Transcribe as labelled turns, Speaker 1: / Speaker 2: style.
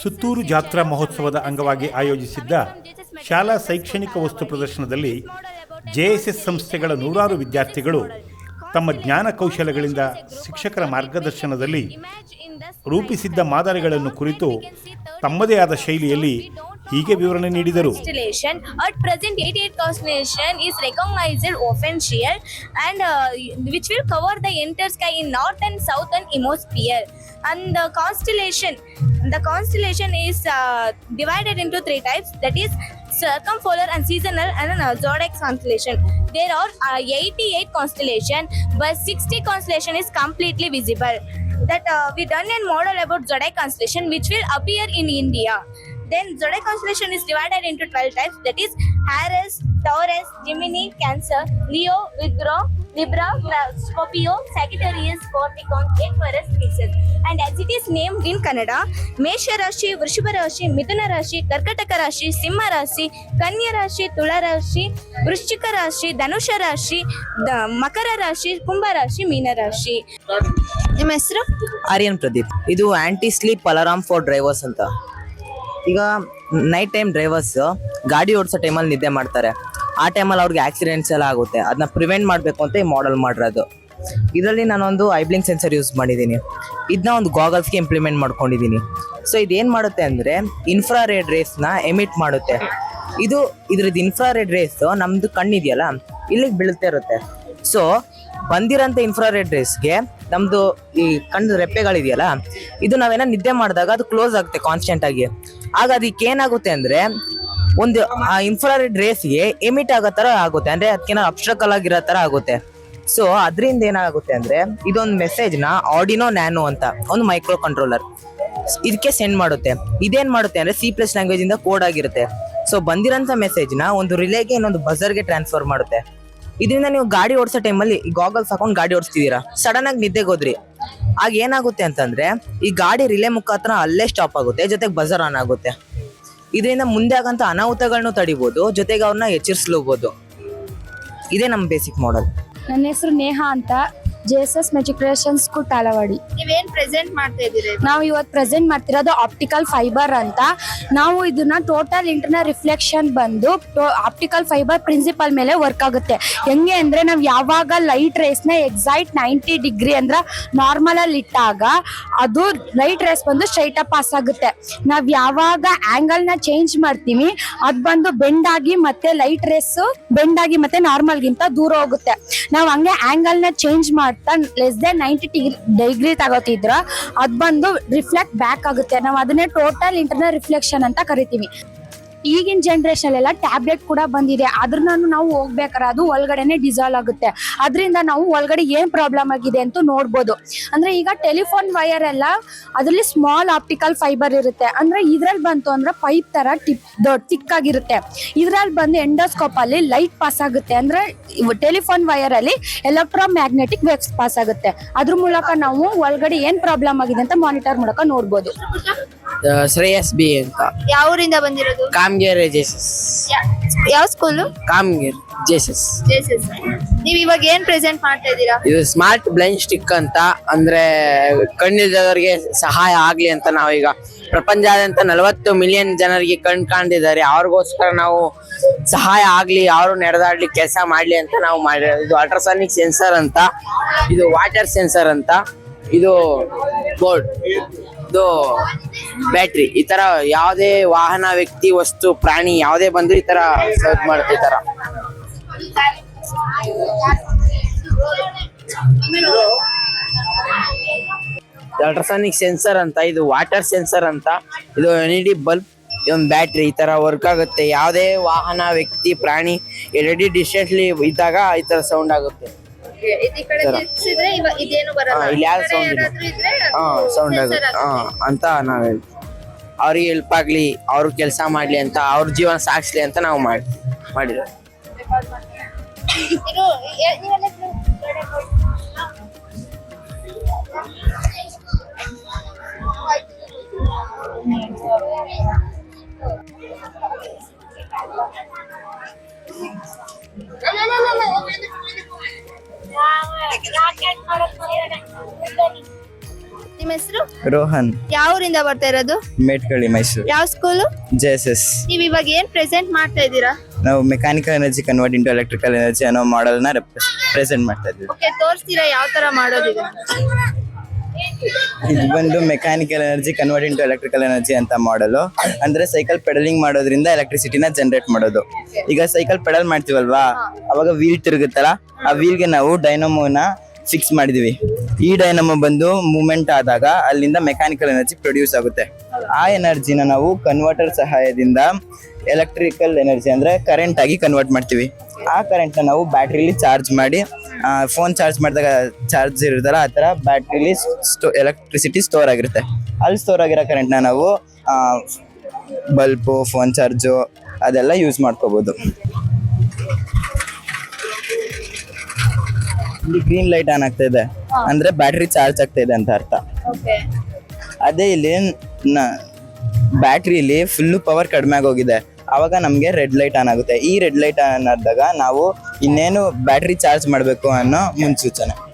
Speaker 1: ಸುತ್ತೂರು ಜಾತ್ರಾ ಮಹೋತ್ಸವದ ಅಂಗವಾಗಿ ಆಯೋಜಿಸಿದ್ದ ಶಾಲಾ ಶೈಕ್ಷಣಿಕ ವಸ್ತು ಪ್ರದರ್ಶನದಲ್ಲಿ ಜೆಎಸ್ಎಸ್ ಸಂಸ್ಥೆಗಳ ನೂರಾರು ವಿದ್ಯಾರ್ಥಿಗಳು ತಮ್ಮ ಜ್ಞಾನ ಕೌಶಲಗಳಿಂದ ಶಿಕ್ಷಕರ ಮಾರ್ಗದರ್ಶನದಲ್ಲಿ ರೂಪಿಸಿದ್ದ ಮಾದರಿಗಳನ್ನು ಕುರಿತು ತಮ್ಮದೇ ಆದ ಶೈಲಿಯಲ್ಲಿ ಹೀಗೆ ವಿವರಣೆ ನೀಡಿದರು
Speaker 2: constellation. At present, 88 constellation is recognized official and uh, which will cover the entire sky in north and south and hemisphere. And the constellation, the constellation is uh, divided into three types. That is circumpolar and seasonal and uh, zodiac constellation. There are uh, 88 constellation, but 60 constellation is completely visible. That uh, we done a model about zodiac constellation, which will appear in India. Then zodiac constellation is divided into 12 types that is Aries, Taurus, Gemini, Cancer, Leo, Virgo, Libra, Scorpio, Sagittarius, Capricorn, Aquarius, Pisces. And as it is named in Kannada, Mesha Rashi, Vrishubha Rashi, Mithuna Rashi, Karkataka Rashi, Simha Rashi, Kanya Rashi, Tula Rashi, Vrishchika Rashi, Dhanusha Rashi, Makara Rashi, Kumbha Rashi, Meena Rashi. ನಿಮ್ಮ ಹೆಸರು
Speaker 3: ಆರ್ಯನ್ ಪ್ರದೀಪ್ ಇದು anti sleep alarm for drivers ಅಂತ ಈಗ night time drivers ಗಾಡಿ ಓಡಿಸೋ ಟೈಮಲ್ಲಿ ನಿದ್ದೆ ಮಾಡ್ತಾರೆ. ಆ ಟೈಮಲ್ಲಿ ಅವ್ರಿಗೆ ಆಕ್ಸಿಡೆಂಟ್ಸ್ ಎಲ್ಲ ಆಗುತ್ತೆ. ಅದನ್ನ ಪ್ರಿವೆಂಟ್ ಮಾಡಬೇಕು ಅಂತ ಈ ಮಾಡಲ್ ಮಾಡಿರೋದು. ಇದರಲ್ಲಿ ನಾನೊಂದು ಐಬ್ಲಿಂಗ್ ಸೆನ್ಸರ್ ಯೂಸ್ ಮಾಡಿದ್ದೀನಿ ಇದನ್ನ ಒಂದು ಗಾಗಲ್ಸ್ಗೆ ಇಂಪ್ಲಿಮೆಂಟ್ ಮಾಡ್ಕೊಂಡಿದ್ದೀನಿ ಸೊ ಇದೇನು ಮಾಡುತ್ತೆ ಅಂದರೆ ಇನ್ಫ್ರಾರೆಡ್ ರೇಸ್ನ ಎಮಿಟ್ ಮಾಡುತ್ತೆ. ಇದು ಇದ್ರದ್ದು ಇನ್ಫ್ರಾರೆಡ್ ರೇಸ್ ನಮ್ಮದು ಕಣ್ಣಿದೆಯಲ್ಲ, ಇಲ್ಲಿಗೆ ಬೀಳುತ್ತೆ ಇರುತ್ತೆ. ಸೊ ಬಂದಿರೋಂಥ ಇನ್ಫ್ರಾರೆಡ್ ರೇಸ್ಗೆ ನಮ್ದು ಈ ಕಣ್ಣು ರೆಪ್ಪೆಗಳಿದೆಯಲ್ಲ, ಇದು ನಾವೇನ ನಿದ್ದೆ ಮಾಡಿದಾಗ ಅದು ಕ್ಲೋಸ್ ಆಗುತ್ತೆ ಕಾನ್ಸ್ಟೆಂಟ್ ಆಗಿ. ಆಗ ಅದಕ್ಕೆ ಏನಾಗುತ್ತೆ ಅಂದ್ರೆ, ಒಂದು, ಆ ಇನ್ಫ್ರಾರೆಡ್ ರೇಸ್ಗೆ ಎಮಿಟ್ ಆಗೋ ತರ ಆಗುತ್ತೆ. ಅಂದ್ರೆ ಅದಕ್ಕೇನೋ ಅಬ್ಸ್ಟ್ರಕಲ್ ಆಗಿರೋ ತರ ಆಗುತ್ತೆ. ಸೊ ಅದರಿಂದ ಏನಾಗುತ್ತೆ ಅಂದ್ರೆ, ಇದೊಂದು ಮೆಸೇಜ್ನ ಆಡಿನೋ ನ್ಯಾನೋ ಅಂತ, ಒಂದು ಮೈಕ್ರೋ ಕಂಟ್ರೋಲರ್ ಇದಕ್ಕೆ ಸೆಂಡ್ ಮಾಡುತ್ತೆ. ಇದೇನ್ ಮಾಡುತ್ತೆ ಅಂದ್ರೆ ಸಿ ಪ್ಲಸ್ ಲ್ಯಾಂಗ್ವೇಜ್ ಇಂದ ಕೋಡ್ ಆಗಿರುತ್ತೆ. ಸೊ ಬಂದಿರೋಂಥ ಮೆಸೇಜ್ನ ಒಂದು ರಿಲೇಗೆ ಇನ್ನೊಂದು ಬಜರ್ಗೆ ಟ್ರಾನ್ಸ್ಫರ್ ಮಾಡುತ್ತೆ. ಇದರಿಂದ ನೀವು ಗಾಡಿ ಓಡಿಸೋ ಟೈಮಲ್ಲಿ ಗಾಗಲ್ಸ್ ಹಾಕೊಂಡು ಗಾಡಿ ಓಡಿಸ್ತಿದ್ದೀರಾ? ಸಡನ್ ಆಗಿ ನಿದ್ದೆಗೆ ಹೋದ್ರಿ ಆಗ ಏನಾಗುತ್ತೆ ಅಂತಂದ್ರೆ, ಈ ಗಾಡಿ ರಿಲೇ ಮುಖಾಂತರ ಅಲ್ಲೇ ಸ್ಟಾಪ್ ಆಗುತ್ತೆ, ಜೊತೆಗೆ ಬಜರ್ ಆನ್ ಆಗುತ್ತೆ. ಇದರಿಂದ ಮುಂದೆ ಆಗಂತ ಅನಾಹುತಗಳನ್ನು ತಡಿಬೋದು, ಜೊತೆಗೆ ಅವ್ರನ್ನ ಎಚ್ಚರಿಸಲೂಬಹುದು ಇದೇ ನಮ್ಮ ಬೇಸಿಕ್ ಮಾಡಲ್
Speaker 4: ನನ್ನ ಹೆಸರು ನೇಹಾ ಅಂತ. J S S school Talavadi.
Speaker 2: ನೀವೇನ್ ಪ್ರೆಸೆಂಟ್ ಮಾಡ್ತಾ ಇದ್ದೀರಿ?
Speaker 4: ನಾವು ಇವತ್ತು ಪ್ರೆಸೆಂಟ್ ಮಾಡ್ತಿರೋದು ಆಪ್ಟಿಕಲ್ ಫೈಬರ್ ಅಂತ. ನಾವು ಇದನ್ನ ಟೋಟಲ್ ಇಂಟರ್ನಲ್ ರಿಫ್ಲೆಕ್ಷನ್ ಬಂದು ಆಪ್ಟಿಕಲ್ ಫೈಬರ್ ಪ್ರಿನ್ಸಿಪಲ್ ಮೇಲೆ ವರ್ಕ್ ಆಗುತ್ತೆ. ಹೆಂಗೆ ಅಂದ್ರೆ ನಾವು ಯಾವಾಗ ಲೈಟ್ ರೇಸ್ನ ಎಕ್ಸಾಕ್ಟ್ ನೈಂಟಿ ಡಿಗ್ರಿ ಅಂದ್ರೆ ನಾರ್ಮಲ್ ಅಲ್ಲಿ ಇಟ್ಟಾಗ ಅದು ಲೈಟ್ ರೇಸ್ ಬಂದು ಸ್ಟ್ರೈಟ್ ಅಪ್ ಪಾಸ್ ಆಗುತ್ತೆ. ನಾವ್ ಯಾವಾಗ ಆಂಗಲ್ನ ಚೇಂಜ್ ಮಾಡ್ತೀವಿ ಅದ್ ಬಂದು ಬೆಂಡ್ ಆಗಿ ಮತ್ತೆ ಲೈಟ್ ರೇಸ್ ಬೆಂಡ್ ಆಗಿ ಮತ್ತೆ ನಾರ್ಮಲ್ ಗಿಂತ ದೂರ ಹೋಗುತ್ತೆ. ನಾವ್ ಹಂಗೆ ಆಂಗಲ್ನ ಚೇಂಜ್ ಮಾಡ್ತಾ ಲೆಸ್ ದೆನ್ ನೈಂಟಿ ಡಿಗ್ರಿ ತಗೋತಿದ್ರ. ಅದ್ ಬಂದು ರಿಫ್ಲೆಕ್ಟ್ ಬ್ಯಾಕ್ ಆಗುತ್ತೆ. ನಾವು ಅದನ್ನೇ ಟೋಟಲ್ ಇಂಟರ್ನಲ್ ರಿಫ್ಲೆಕ್ಷನ್ ಅಂತ ಕರಿತೀವಿ. ಈಗಿನ ಜನರೇಷನ್ ಎಲ್ಲ ಟ್ಯಾಬ್ಲೆಟ್ ಕೂಡ ಬಂದಿದೆ. ಅದ್ರನ್ನ ನಾವು ಹೋಗ್ಬೇಕಾದ್ರೆ ಅದು ಒಳಗಡೆನೆ ಡಿಸಾಲ್ವ್ ಆಗುತ್ತೆ. ಅದರಿಂದ ನಾವು ಒಳಗಡೆ ಏನ್ ಪ್ರಾಬ್ಲಮ್ ಆಗಿದೆ ಅಂತ ನೋಡ್ಬೋದು. ಅಂದ್ರೆ ಈಗ ಟೆಲಿಫೋನ್ ವೈರ್ ಎಲ್ಲ ಅದರಲ್ಲಿ ಸ್ಮಾಲ್ ಆಪ್ಟಿಕಲ್ ಫೈಬರ್ ಇರುತ್ತೆ. ಅಂದ್ರೆ ಇದ್ರಲ್ಲಿ ಬಂತು ಅಂದ್ರೆ ಪೈಪ್ ತರ ಟಿಪ್ ದೊಡ್ಡ ತಿಕ್ಕಾಗಿರುತ್ತೆ. ಇದ್ರಲ್ಲಿ ಬಂದು ಎಂಡೋಸ್ಕೋಪ್ ಅಲ್ಲಿ ಲೈಟ್ ಪಾಸ್ ಆಗುತ್ತೆ. ಅಂದ್ರೆ ಟೆಲಿಫೋನ್ ವೈರ್ ಅಲ್ಲಿ ಎಲೆಕ್ಟ್ರೋ ಮ್ಯಾಗ್ನೆಟಿಕ್ ವೇವ್ಸ್ ಪಾಸ್ ಆಗುತ್ತೆ. ಅದ್ರ ಮೂಲಕ ನಾವು ಒಳಗಡೆ ಏನ್ ಪ್ರಾಬ್ಲಮ್ ಆಗಿದೆ ಅಂತ ಮಾನಿಟರ್ ಮೂಲಕ ನೋಡ್ಬೋದು.
Speaker 3: ಶ್ರೇಯಸ್ ಬಿ ಅಂತ.
Speaker 2: ಯಾವ ಊರಿಂದ ಬಂದಿರೋದು?
Speaker 3: ಕಾಮ್ಗೇರ್ ಜೇಸಸ್.
Speaker 2: ಯಾವ ಸ್ಕೂಲ್?
Speaker 3: ಕಾಮ್ಗೇರ್ ಜೇಸಸ್.
Speaker 2: ನೀವು ಇವಾಗ ಏನ್ ಪ್ರೆಸೆಂಟ್ ಮಾಡ್ತಾ ಇದ್ದೀರಾ?
Speaker 3: ಇದು ಸ್ಮಾರ್ಟ್ ಬ್ಲೈಂಡ್ ಸ್ಟಿಕ್ ಅಂತ ಅಂದ್ರೆ ಕಣ್ಣಿಲ್ಲದವರಿಗೆ ಸಹಾಯ ಆಗ್ಲಿ ಅಂತ ನಾವೀಗ ಪ್ರಪಂಚದಾದ್ಯಂತ ನಲವತ್ತು ಮಿಲಿಯನ್ ಜನರಿಗೆ ಕಣ್ ಕಾಣ್ದಿದ್ದಾರೆ ಅವ್ರಿಗೋಸ್ಕರ ನಾವು ಸಹಾಯ ಆಗ್ಲಿ ಅವರು ನಡೆದಾಡ್ಲಿ ಕೆಲಸ ಮಾಡ್ಲಿ ಅಂತ ನಾವು ಮಾಡಿರೋದು ಇದು ಅಲ್ಟ್ರಾಸಾನಿಕ್ ಸೆನ್ಸರ್ ಅಂತ ಇದು ವಾಟರ್ ಸೆನ್ಸರ್ ಅಂತ ಇದು ಬೋರ್ಡ್. ಇದು ಬ್ಯಾಟ್ರಿ, ಈ ತರ ಯಾವುದೇ ವಾಹನ, ವ್ಯಕ್ತಿ, ವಸ್ತು, ಪ್ರಾಣಿ ಯಾವುದೇ ಬಂದ್ರು ಈ ತರ ಸರ್ಚ್ ಮಾಡುತ್ತೆ ಈ ತರ. ಅಲ್ಟ್ರಾಸಾನಿಕ್ ಸೆನ್ಸರ್ ಅಂತ, ಇದು ವಾಟರ್ ಸೆನ್ಸರ್ ಅಂತ, ಇದು ಎಲ್ ಇ ಬಲ್ಬ್ ಇದೊಂದು ಬ್ಯಾಟ್ರಿ, ಈ ತರ ವರ್ಕ್ ಆಗುತ್ತೆ. ಯಾವುದೇ ವಾಹನ, ವ್ಯಕ್ತಿ, ಪ್ರಾಣಿ ರೆಡಿ ಡಿಸ್ಟೆನ್ಸ್ಲಿ ಇದ್ದಾಗ ಈ ತರ ಸೌಂಡ್ ಆಗುತ್ತೆ.
Speaker 2: ಈ ಕಡೆ
Speaker 3: ಸರ.
Speaker 2: ತಿರ್ಗ್ಸಿದ್ರೆ ಇದೇನು ಬರಲ್ಲ
Speaker 3: ಹಾ, ಇಲ್ಲಿ ಯಾವ್ದು
Speaker 2: ಈ ಕಡೆ
Speaker 3: sound ಇಲ್ಲ.
Speaker 2: ಏನಾದ್ರೂ ಇದ್ರೆ
Speaker 3: ಹಾ
Speaker 2: ಅದು
Speaker 3: ಸೌಂಡ್
Speaker 2: sensor
Speaker 3: ಆಗುತ್ತೆ ಹಾ ಅಂತ ನಾವ್ ಹೇಳ್ತೀವಿ ಅವ್ರಿಗೆ ಹೆಲ್ಪ್ ಆಗ್ಲಿ ಅವ್ರ ಕೆಲಸ ಮಾಡ್ಲಿ ಅಂತ ಅವ್ರ ಜೀವನ ಸಾಗಿಸ್ಲಿ ಅಂತ ನಾವು ಮಾಡಿ ಮಾಡಿರೋದು
Speaker 2: ಇದು ಎ- ನೀವೆಲ್ಲ ಇದ್ರು ಕಡೆ ಕೊಡಿ. ನಿಮ್ಮ ಹೆಸರು?
Speaker 5: ರೋಹನ್.
Speaker 2: ಯಾವ ಊರಿಂದ ಬರ್ತಾ ಇರೋದು?
Speaker 5: ಮೇಟ್ಕಳಿ ಮೈಸೂರು.
Speaker 2: ಯಾವ ಸ್ಕೂಲು
Speaker 5: ಜೆಎಸ್ಎಸ್ ನೀವು ಎಸ್.
Speaker 2: ನೀವ್ ಇವಾಗ ಏನ್ ಪ್ರೆಸೆಂಟ್ ಮಾಡ್ತಾ ಇದ್ದೀರಾ?
Speaker 5: ನಾವು mechanical energy convert into electrical energy ಅನ್ನೋ ಮಾಡೆಲ್ನ ಪ್ರೆಸೆಂಟ್ ಮಾಡ್ತಾ ಇದ್ದೀವಿ.
Speaker 2: ಓಕೆ ತೋರಿಸ್ತೀರಾ ಯಾವ ತರ ಮಾಡೋದು
Speaker 5: ಇದು ಬಂದು mechanical energy convert into electrical energy ಅಂತ ಮಾಡಲು ಅಂದ್ರೆ ಸೈಕಲ್ ಪೆಡಲಿಂಗ್ ಮಾಡೋದ್ರಿಂದ ಎಲೆಕ್ಟ್ರಿಸಿಟಿನ ಜನರೇಟ್ ಮಾಡೋದು. ಈಗ ಸೈಕಲ್ ಪೆಡಲ್ ಮಾಡ್ತೀವಲ್ವಾ? ಅವಾಗ ವೀಲ್ ತಿರುಗುತ್ತಲ್ಲ ಆ ವೀಲ್ಗೆ ನಾವು ಡೈನಮೋನ ಫಿಕ್ಸ್ ಮಾಡಿದೀವಿ. ಈ ಡೈನಮೋ ಬಂದು ಮೂಮೆಂಟ್ ಆದಾಗ ಅಲ್ಲಿಂದ ಮೆಕ್ಯಾನಿಕಲ್ ಎನರ್ಜಿ ಪ್ರೊಡ್ಯೂಸ್ ಆಗುತ್ತೆ. ಆ ಎನರ್ಜಿನ ನಾವು ಕನ್ವರ್ಟರ್ ಸಹಾಯದಿಂದ ಎಲೆಕ್ಟ್ರಿಕಲ್ ಎನರ್ಜಿ ಅಂದ್ರೆ ಕರೆಂಟ್ ಆಗಿ ಕನ್ವರ್ಟ್ ಮಾಡ್ತೀವಿ. ಆ ಕರೆಂಟ್ನ ನಾವು ಬ್ಯಾಟ್ರಿಲಿ ಚಾರ್ಜ್ ಮಾಡಿ ಫೋನ್ ಚಾರ್ಜ್ ಮಾಡಿದಾಗ ಚಾರ್ಜ್ ಇರುತ್ತಲ್ಲ, ಆ ಥರ ಬ್ಯಾಟ್ರಿಲಿ ಸ್ಟೋ, ಎಲೆಕ್ಟ್ರಿಸಿಟಿ ಸ್ಟೋರ್ ಆಗಿರುತ್ತೆ. ಅಲ್ಲಿ ಸ್ಟೋರ್ ಆಗಿರೋ ಕರೆಂಟ್ನ ನಾವು ಬಲ್ಬು ಫೋನ್ ಚಾರ್ಜು ಅದೆಲ್ಲ ಯೂಸ್ ಮಾಡ್ಕೋಬೋದು. ಇಲ್ಲಿ ಗ್ರೀನ್ ಲೈಟ್ ಆನ್ ಆಗ್ತಾ ಇದೆ. ಅಂದ್ರೆ ಬ್ಯಾಟ್ರಿ ಚಾರ್ಜ್ ಆಗ್ತಾ ಇದೆ ಅಂತ ಅರ್ಥ. ಅದೇ ಇಲ್ಲಿ ಬ್ಯಾಟ್ರಿಲಿ ಫುಲ್ಲು ಪವರ್ ಕಡಿಮೆ ಆಗೋಗಿದೆ. ಅವಾಗ ನಮಗೆ ರೆಡ್ ಲೈಟ್ ಆನ್ ಆಗುತ್ತೆ. ಈ ರೆಡ್ ಲೈಟ್ ಆನ್ ಆದಾಗ ನಾವು ಇನ್ನೇನು ಬ್ಯಾಟ್ರಿ ಚಾರ್ಜ್ ಮಾಡಬೇಕು ಅನ್ನೋ ಮುನ್ಸೂಚನೆ.